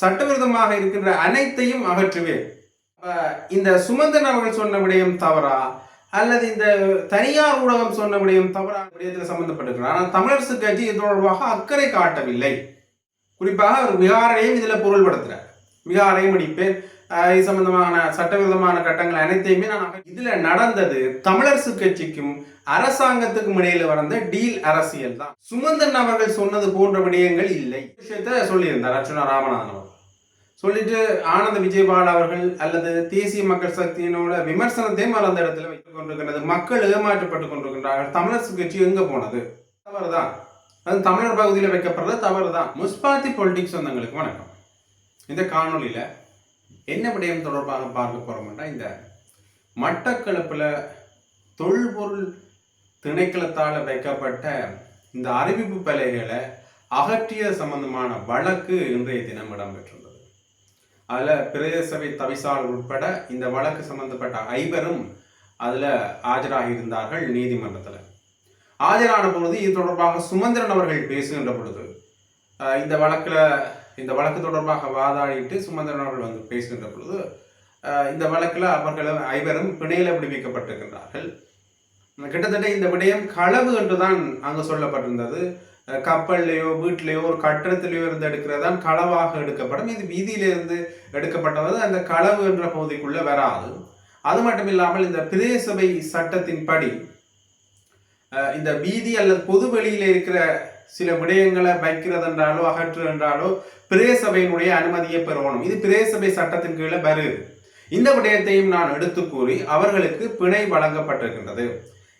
சட்டவிரோதமாக இருக்கின்ற அனைத்தையும் அகற்றுவேன். இந்த சுமந்தன் அவர்கள் சொன்ன விடயம் தவறா? அல்லது இந்த தனியார் ஊடகம் சொன்ன விடயம் தவறா? விடயத்தில் சம்பந்தப்பட்டிருக்கிறார் ஆனால் தமிழரசு கட்சி இது தொடர்பாக அக்கறை காட்டவில்லை. குறிப்பாக அவர் விகாரையும் இதில் பொருள்படுத்துகிறார் விகாரையும் அடிப்பேன். இது சம்பந்தமான சட்டவிரோதமான கட்டங்கள் அனைத்தையுமே நான் இதில் இதுல நடந்தது. தமிழரசு கட்சிக்கும் அரசாங்கத்துக்கும் இடையில வந்த டீல் அரசியல் தான். சுமந்தன் அவர்கள் சொன்னது போன்ற விடயங்கள் இல்லை. விஷயத்த சொல்லியிருந்தார் அர்ச்சுனா ராமநாதன் சொல்லிட்டு ஆனந்த விஜயபால் அவர்கள் அல்லது தேசிய மக்கள் சக்தியினோட விமர்சனத்தையும் அந்த இடத்துல வைத்துக் கொண்டிருக்கிறது மக்கள் ஏமாற்றப்பட்டு கொண்டிருக்கின்றார்கள். தமிழரசு கட்சி எங்க போனது? தவறுதான். அது தமிழர் பகுதியில் வைக்கப்படுறது தவறுதான். முஸ்பாத்தி பொலிட்டிக்ஸ் சொந்தங்களுக்கு வணக்கம். இந்த காணொளியில என்ன விடயம் தொடர்பாக பார்க்க போறோம்னா இந்த மட்டக்களப்பில் தொல்பொருள் திணைக்களத்தால் வைக்கப்பட்ட இந்த அறிவிப்பு பலைகளை அகற்றிய சம்பந்தமான வழக்கு இன்றைய தினம் இடம்பெற்றுள்ளது. அதில் பிரதேசவை தவிசால் உட்பட இந்த வழக்கு சம்பந்தப்பட்ட ஐவரும் அதில் ஆஜராகி இருந்தார்கள் நீதிமன்றத்தில். ஆஜரான பொழுது இது தொடர்பாக சுமந்திரன் அவர்கள் பேசுகின்ற பொழுது இந்த வழக்கில் இந்த வழக்கு தொடர்பாக வாதாடிட்டு சுமந்திரன் அவர்கள் வந்து பேசுகின்ற பொழுது இந்த வழக்கில் அவர்களும் ஐவரும் பிணையில விடுவிக்கப்பட்டிருக்கின்றார்கள் கிட்டத்தட்ட இந்த விடயம் களவு என்றுதான் அங்கு சொல்லப்பட்டிருந்தது. கப்பல்லையோ வீட்டிலேயோ ஒரு கட்டடத்திலேயோ இருந்து எடுக்கிறதான் களவாக எடுக்கப்படும். இது வீதியிலிருந்து எடுக்கப்பட்டது. அந்த களவு என்ற பகுதிக்குள்ள வராது. அது மட்டும் இல்லாமல் இந்த பிரதேசபை சட்டத்தின் சட்டத்தின்படி இந்த வீதி அல்லது பொது வெளியில இருக்கிற சில விடயங்களை வைக்கிறது என்றாலோ அகற்று என்றாலோ அனுமதியை பெறணும். இது பிரேசபை சட்டத்தின் கீழே வருது. இந்த விடயத்தையும் நான் எடுத்து கூறி அவர்களுக்கு பிணை வழங்கப்பட்டிருக்கின்றது.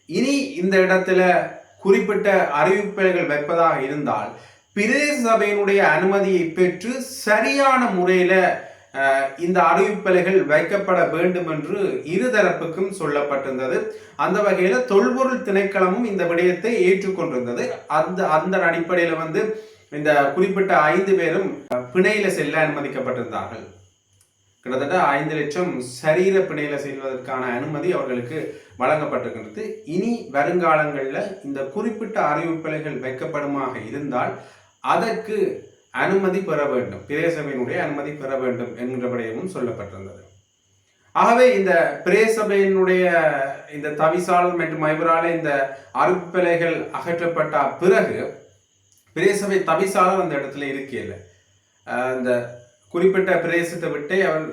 இனி இந்த இடத்துல குறிப்பிட்ட அறிவிப்புகள் வைப்பதாக இருந்தால் பிரதேச சபையினுடைய அனுமதியை பெற்று சரியான முறையில் இந்த அறிவிப்பலைகள் வைக்கப்பட வேண்டும் என்று இருதரப்புக்கும் சொல்லப்பட்டிருந்தது. அந்த வகையில் தொல்பொருள் திணைக்களமும் இந்த விடயத்தை ஏற்றுக்கொண்டிருந்தது. அந்த அந்த அடிப்படையில் வந்து இந்த குறிப்பிட்ட ஐந்து பேரும் பிணையில செல்ல அனுமதிக்கப்பட்டிருந்தார்கள். கிட்டத்தட்ட ஐந்து லட்சம் சரீர பிணையில செல்வதற்கான அனுமதி அவர்களுக்கு வழங்கப்பட்டிருக்கிறது இனி வருங்காலங்களில் இந்த குறிப்பிட்ட அறிவிப்பலைகள் வைக்கப்படுமாக இருந்தால் அதற்கு அனுமதி பெற வேண்டும். பிரேசபையினுடைய அனுமதி பெற வேண்டும் என்கிற சொல்லப்பட்டிருந்தது. ஆகவே இந்த பிரேசபையினுடைய இந்த தவிசால் மற்றும் ஐவரால இந்த அறிவிப்பலைகள் அகற்றப்பட்ட பிறகு பிரேசபை தவிசாளர் அந்த இடத்துல இருக்கையில் இந்த குறிப்பிட்ட பிரதேசத்தை விட்டு அவர்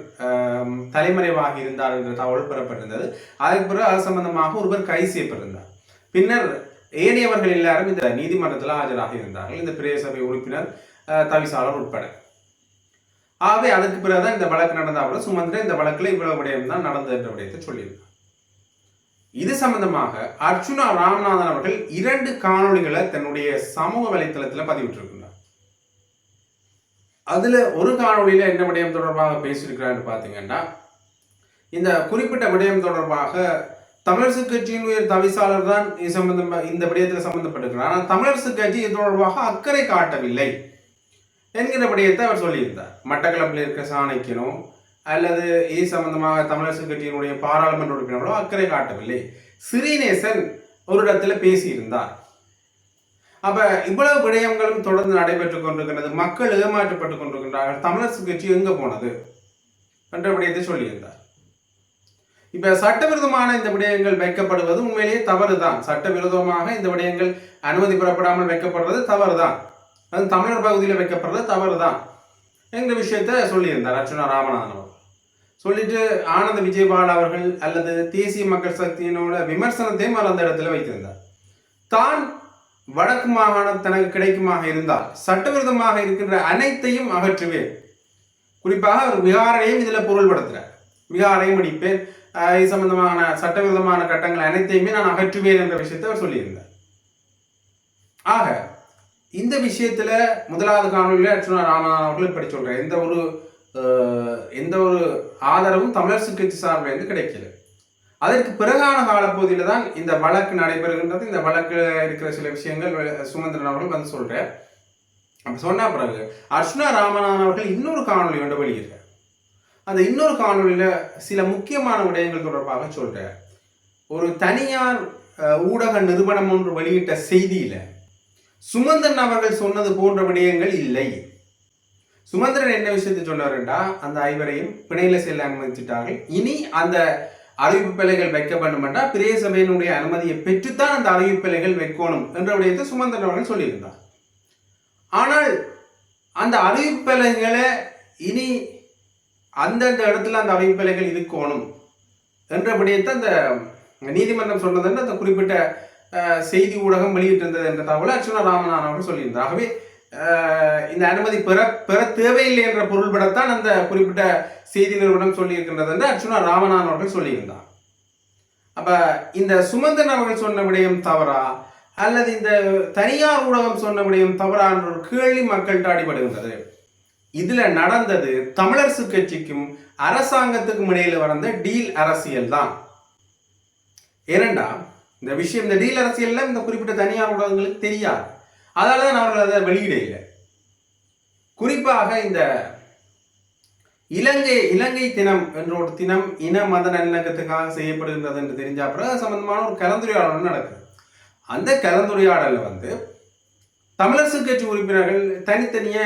தலைமறைவாக இருந்தார் என்ற தகவல் பெறப்பட்டிருந்தது. அதற்கு பிறகு அது சம்பந்தமாக ஒருவர் கைது செய்யப்பட்டிருந்தார். பின்னர் ஏனையவர்கள் எல்லாரும் இந்த நீதிமன்றத்தில் ஆஜராகி இருந்தார்கள். இந்த பிரேசபை உறுப்பினர் தவிசாளர் உட்பட. ஆகவே அதுக்கு பிறகுதான் இந்த வழக்கு நடந்தாலும் சுமந்திரன் இந்த வழக்கில் இவ்வளவு விடயம் தான் நடந்தது என்ற விடயத்தை சொல்லியிருந்தார் இது சம்பந்தமாக அர்ச்சுனா ராமநாதன் அவர்கள் இரண்டு காணொளிகளை தன்னுடைய சமூக வலைத்தளத்தில் பதிவிட்டிருக்கிறார் அதுல ஒரு காணொளியில என்ன விடயம் தொடர்பாக பேசியிருக்கிறான்னு பார்த்தீங்கன்னா இந்த குறிப்பிட்ட விடயம் தொடர்பாக தமிழரசு கட்சியின் உயர் தவிசாளர் தான் இது சம்பந்தமா இந்த விடயத்தில் சம்பந்தப்பட்டிருக்கிறார். ஆனால் தமிழரசு கட்சி இது தொடர்பாக அக்கறை காட்டவில்லை. என்கிற அவர் சொல்லியிருந்தார். மட்டக்களப்பில் இருக்க சாணக்கியனோ அல்லது இது சம்பந்தமாக தமிழரசு கட்சியினுடைய பாராளுமன்ற உறுப்பினர்களோ அக்கறை காட்டவில்லை. ஸ்ரீநேசன் ஒரு இடத்துல பேசியிருந்தார். அப்ப இவ்வளவு விடயங்களும் தொடர்ந்து நடைபெற்றுக் கொண்டிருக்கிறது மக்கள் ஏமாற்றப்பட்டுக் கொண்டிருக்கின்றார்கள். தமிழரசு கட்சி எங்க போனது? என்ற விடயத்தை சொல்லியிருந்தார். இப்ப சட்டவிரோதமான இந்த விடயங்கள் வைக்கப்படுவது உண்மையிலேயே தவறுதான். சட்டவிரோதமாக இந்த விடயங்கள் அனுமதி பெறப்படாமல் வைக்கப்படுறது தவறுதான். அது தமிழர் பகுதியில் வைக்கப்படுறது தவறு தான் என்ற விஷயத்த சொல்லியிருந்தார் அர்ச்சுனா ராமநாதன் அவர் சொல்லிட்டு ஆனந்த விஜயபால் அவர்கள் அல்லது தேசிய மக்கள் சக்தியினோட விமர்சனத்தையும் அவர் அந்த இடத்துல வைத்திருந்தார். தான் வடக்கு மாகாணம் தனக்கு கிடைக்குமாக இருந்தால் சட்டவிரோதமாக இருக்கின்ற அனைத்தையும் அகற்றுவேன். குறிப்பாக அவர் விகாரையும் இதில் பொருள்படுத்துகிறார் விகாரையும் அடிப்பேன் இது சம்பந்தமான சட்டவிரோதமான கட்டங்கள் அனைத்தையுமே நான் அகற்றுவேன் என்ற விஷயத்தை அவர் சொல்லியிருந்தார். ஆக இந்த விஷயத்தில் முதலாவது காணொலியில் அர்ச்சுனா ராமநாதன் அவர்கள் இப்படி சொல்கிறேன் எந்த ஒரு எந்த ஒரு ஆதரவும் தமிழரசு கட்சி சார்பிலிருந்து கிடைக்கல. அதற்கு பிறகான காலப்பகுதியில் தான் இந்த வழக்கு நடைபெறுகின்றது. இந்த வழக்கில் இருக்கிற சில விஷயங்கள் சுமந்திரன் அவர்கள் வந்து சொல்கிறார் அப்படி சொன்ன பிறகு அர்ச்சுனா ராமநாதன் அவர்கள் இன்னொரு காணொளி ஒன்று வெளியிடுறார். அந்த இன்னொரு காணொலியில் சில முக்கியமான விடயங்கள் தொடர்பாக சொல்கிறார் ஒரு தனியார் ஊடக நிறுவனம் ஒன்று வெளியிட்ட செய்தியில் சுமந்தன் அவர்கள் சொன்னது போன்ற விடயங்கள் இல்லை. சுமந்திரன் என்ன விஷயத்தை சொன்னாருண்டா அந்த ஐவரையும் பிணையில செல்ல அனுமதிச்சிட்டார்கள். இனி அந்த அறிவிப்பு பிழைகள் வைக்கப்படும் பிரேய சபையினுடைய அனுமதியை பெற்றுத்தான் அந்த அறிவிப்பு பிள்ளைகள் வைக்கணும் என்ற விடயத்தை சுமந்திரன் அவர்கள் சொல்லியிருந்தார். ஆனால் அந்த அறிவிப்பு பிள்ளைகளை இனி அந்தந்த இடத்துல அந்த அறிவிப்பு பிள்ளைகள் இருக்கணும் என்ற விடயத்தை அந்த நீதிமன்றம் சொன்னதுன்னு அந்த குறிப்பிட்ட செய்தி ஊடகம் வெளியிட்டிருந்தது என்ற தகவலை அர்ச்சுனா ராமநாதன் அவர்கள் சொல்லியிருந்தார். ஆகவே இந்த அனுமதி பெற பெற தேவையில்லை என்ற பொருள்படத்தான் அந்த குறிப்பிட்ட செய்தி நிறுவனம் சொல்லியிருக்கின்றது என்று அர்ச்சுனா ராமநாதன் அவர்கள் சொல்லியிருந்தார். அப்ப இந்த சுமந்தன் அவர்கள் சொன்ன விடயம் தவறா? அல்லது இந்த தனியார் ஊடகம் சொன்ன விடயம் தவறா என்ற ஒரு கேள்வி மக்கள்கிட்ட அடிபடுகின்றது. இதுல நடந்தது தமிழரசு கட்சிக்கும் அரசாங்கத்துக்கும் இடையில வந்த டீல் அரசியல் தான் ஏனண்டா இந்த விஷயம் இந்த டீல் அரசியலில் இந்த குறிப்பிட்ட தனியார் ஊடகங்களுக்கு தெரியாது. அதனால தான் அவர்கள் அதை வெளியிட இல்லை. குறிப்பாக இந்த இலங்கை இலங்கை தினம் என்ற ஒரு தினம் இன மத நல்லிணக்கத்துக்காக செய்யப்படுகின்றது என்று தெரிஞ்ச அப்புறம் அது சம்பந்தமான ஒரு கலந்துரையாடல் நடக்குது. அந்த கலந்துரையாடலில் வந்து தமிழரசு கட்சி உறுப்பினர்கள் தனித்தனிய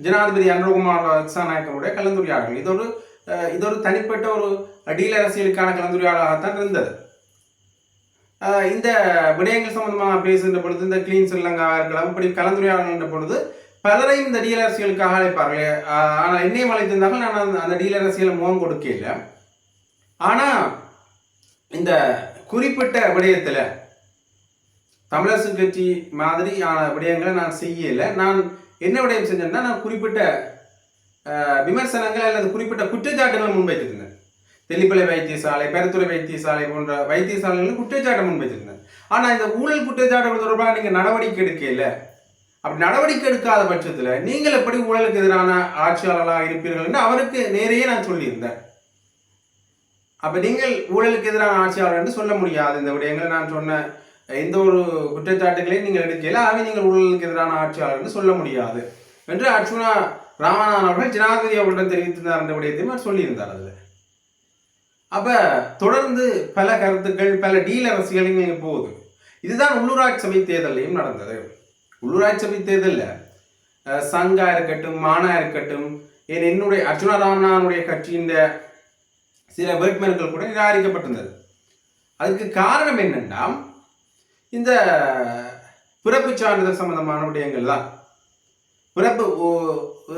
ஜனாதிபதி அனுரகுமார் திசாநாயக்கனுடைய கலந்துரையாடல் இது ஒரு அஹ், இது ஒரு தனிப்பட்ட ஒரு டீல் அரசியலுக்கான கலந்துரையாடலாகத்தான் இருந்தது. இந்த விடயங்கள் சம்பந்தமாக பேசுகின்ற பொழுது இந்த கிளீன் ஸ்ரீலங்காவாக இருக்கலாம் இப்படி கலந்துரையாடுகின்ற பொழுது பலரையும் இந்த டீலர் அரசியலுக்காக அழைப்பார்கள். ஆனால் என்னையும் அழைத்திருந்தார்கள் நான் அந்த- டீலர் அரசியலை முகம் கொடுக்கல. ஆனால் இந்த குறிப்பிட்ட விடயத்தில் தமிழரசு கட்சி மாதிரியான விடயங்களை நான் செய்யலை. நான் என்ன விடயம் செஞ்சேன்னா நான் குறிப்பிட்ட விமர்சனங்கள் அல்லது குறிப்பிட்ட குற்றச்சாட்டுகளை முன்வைத்திருந்தேன். தெல்லிப்பளை வைத்தியசாலை பெருத்துறை வைத்தியசாலை போன்ற வைத்தியசாலைகளில் குற்றச்சாட்டை முன்வைத்திருந்தேன் ஆனால் இந்த ஊழல் குற்றச்சாட்டுகள் தொடர்பாக நீங்கள் நடவடிக்கை எடுக்கல. அப்படி நடவடிக்கை எடுக்காத பட்சத்தில் நீங்கள் எப்படி ஊழலுக்கு எதிரான ஆட்சியாளர்களாக இருப்பீர்கள்னு அவருக்கு நேரையே நான் சொல்லியிருந்தேன். அப்போ நீங்கள் ஊழலுக்கு எதிரான ஆட்சியாளர் என்று சொல்ல முடியாது. இந்த விடயங்களை நான் சொன்ன எந்த ஒரு குற்றச்சாட்டுகளையும் நீங்கள் எடுக்கல. ஆகவே நீங்கள் ஊழலுக்கு எதிரான ஆட்சியாளர் என்று சொல்ல முடியாது. என்று அர்ஜுனா ராமநாதன் அவர்கள் ஜனாதிபதி அவர்களிடம் தெரிவித்திருந்தார். என்ற விடயத்தையும் அவர் சொல்லியிருந்தார் அப்போ தொடர்ந்து பல கருத்துக்கள் பல டீல் அரசியலையும் போகுது. இதுதான் உள்ளூராட்சி சபை தேர்தலையும் நடந்தது. உள்ளூராட்சி சபை தேர்தலில் சங்கா இருக்கட்டும் மானா இருக்கட்டும் என் என்னுடைய அர்ஜுனா ராமனானுடைய கட்சியின் சில வேட்புமனுக்கள் கூட நிராகரிக்கப்பட்டிருந்தது. அதுக்கு காரணம் என்னென்னா இந்த பிறப்பு சான்றிதழ் சம்பந்தமான விடயங்கள் தான். பிறப்பு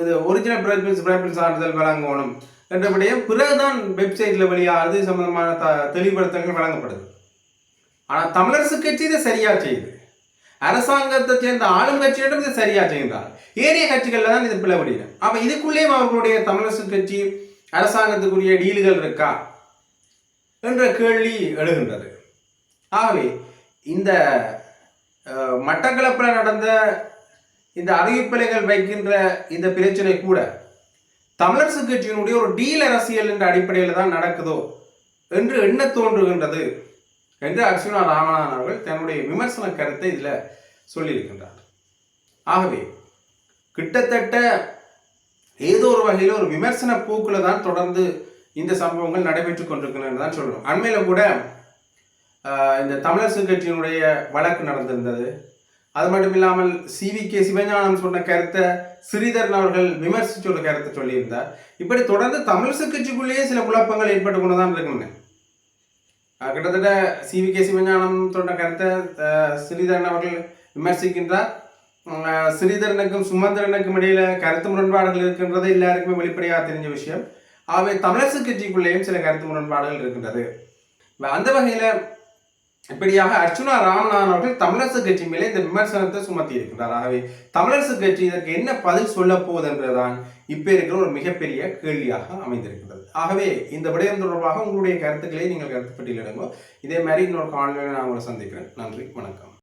இது ஒரிஜினல் பிறப்பு பிறப்பு சான்றிதழ் வழங்கணும். என்ற விடயம் பிறகுதான் வெப்சைட்ல வெளியாகிறது சம்பந்தமான த தெளிவுபடுத்தல்கள் வழங்கப்படுது. ஆனால் தமிழரசு கட்சி இதை சரியா செய்யுது அரசாங்கத்தை சேர்ந்த ஆளும் கட்சியிடம் இதை சரியா செய்தார். ஏனைய கட்சிகள்ல தான் இது பிளவடியும் அப்ப இதுக்குள்ளேயும் அவர்களுடைய தமிழரசு கட்சி அரசாங்கத்துக்குரிய டீல்கள் இருக்கா என்ற கேள்வி எழுகின்றது. ஆகவே இந்த மட்டக்களப்பில் நடந்த இந்த அறிவிப்பலைகள் வைக்கின்ற இந்த பிரச்சனை கூட தமிழரசு கட்சியினுடைய ஒரு டீல் அரசியல் என்ற அடிப்படையில் தான் நடக்குதோ என்று எண்ண தோன்றுகின்றது என்று அர்ச்சுனா ராமநாதன் அவர்கள் தன்னுடைய விமர்சன கருத்தை இதில் சொல்லியிருக்கின்றார். ஆகவே கிட்டத்தட்ட ஏதோ ஒரு வகையில் ஒரு விமர்சன போக்கில் தான் தொடர்ந்து இந்த சம்பவங்கள் நடைபெற்று கொண்டிருக்கின்றன தான் சொல்லணும். அண்மையில் கூட இந்த தமிழரசு கட்சியினுடைய வழக்கு நடந்திருந்தது. அது மட்டும் இல்லாமல் சிவி கே சிவஞானம் சொன்ன கருத்தை ஸ்ரீதரன் அவர்கள் விமர்சிச்சு ஒரு கருத்தை சொல்லியிருந்தார். இப்படி தொடர்ந்து தமிழ் கட்சிக்குள்ளேயே சில குழப்பங்கள் ஏற்பட்டு கொண்டு தான் இருக்குங்க கிட்டத்தட்ட கிட்டத்தட்ட சிவி கே சிவஞானம் சொன்ன கருத்தை ஸ்ரீதரன் அவர்கள் விமர்சிக்கின்றார். ஸ்ரீதரனுக்கும் சுமந்திரனுக்கும் இடையில கருத்து முரண்பாடுகள் இருக்கின்றது எல்லாருக்குமே வெளிப்படையாக தெரிஞ்ச விஷயம். ஆகவே தமிழரசு கட்சிக்குள்ளேயும் சில கருத்து முரண்பாடுகள் இருக்கின்றது. அந்த வகையில இப்படியாக அர்ச்சுனா ராமநாதன் அவர்கள் தமிழரசு கட்சி மேலே இந்த விமர்சனத்தை சுமத்தி இருக்கிறார். ஆகவே தமிழரசு கட்சி இதற்கு என்ன பதில் சொல்ல போகுது என்றுதான் இப்ப இருக்கிற ஒரு மிகப்பெரிய கேள்வியாக அமைந்திருக்கின்றது ஆகவே இந்த விடயம் தொடர்பாக உங்களுடைய கருத்துக்களை நீங்கள் கருத்துப்பட்டியலிடுங்க. இதே மாதிரி இன்னொரு காணொலியில் நான் உங்களை சந்திக்கிறேன். நன்றி வணக்கம்.